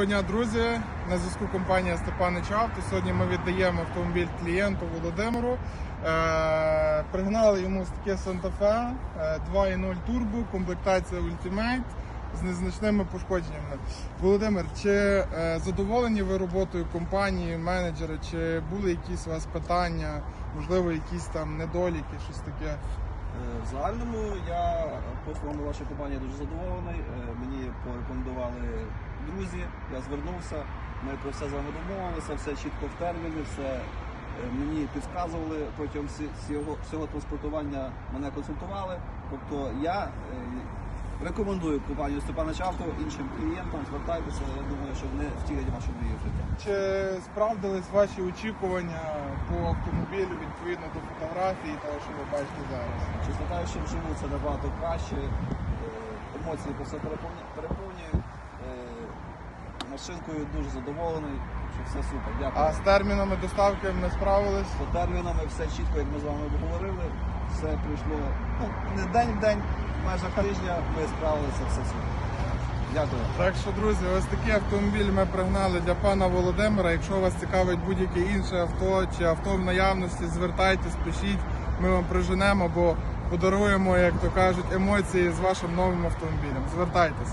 Доброго дня, друзі. На зв'язку компанія Степанич Авто. Сьогодні ми віддаємо автомобіль клієнту Володимиру. Е, пригнали йому таке Санта-Фе е, 2.0 турбо, комплектація Ultimate з незначними пошкодженнями. Володимир, чи е, задоволені ви роботою компанії, менеджера, чи були якісь у вас питання, можливо, якісь там недоліки, щось таке? Е, В загальному я послугами вашої компанії дуже задоволений. Е, Мені порекомендували друзі, я звернувся. Ми про все з вами все чітко в терміни, все е, мені підказували протягом всього, всього транспортування, мене консультували. Тобто я е, рекомендую компанію Степана Чавто іншим клієнтам, звертайтеся, я думаю, що вони втілять вашу мрію в життя. Чи справдились ваші очікування по автомобілю відповідно до фотографії, того, що ви бачите зараз? Чесно кажучи, вживу це набагато краще. Е, Емоції все. Е, Машинкою дуже задоволений, що все супер. Дякую. А з термінами доставки ми справились? По термінами все чітко, як ми з вами обговорили. Все прийшло ну, не день в день, в межах тижня ми справилися, все супер. Дякую. Так що, друзі, ось такий автомобіль ми пригнали для пана Володимира. Якщо вас цікавить будь-яке інше авто чи авто в наявності, звертайтесь, пишіть, ми вам приженемо, бо подаруємо, як то кажуть, емоції з вашим новим автомобілем. Звертайтесь.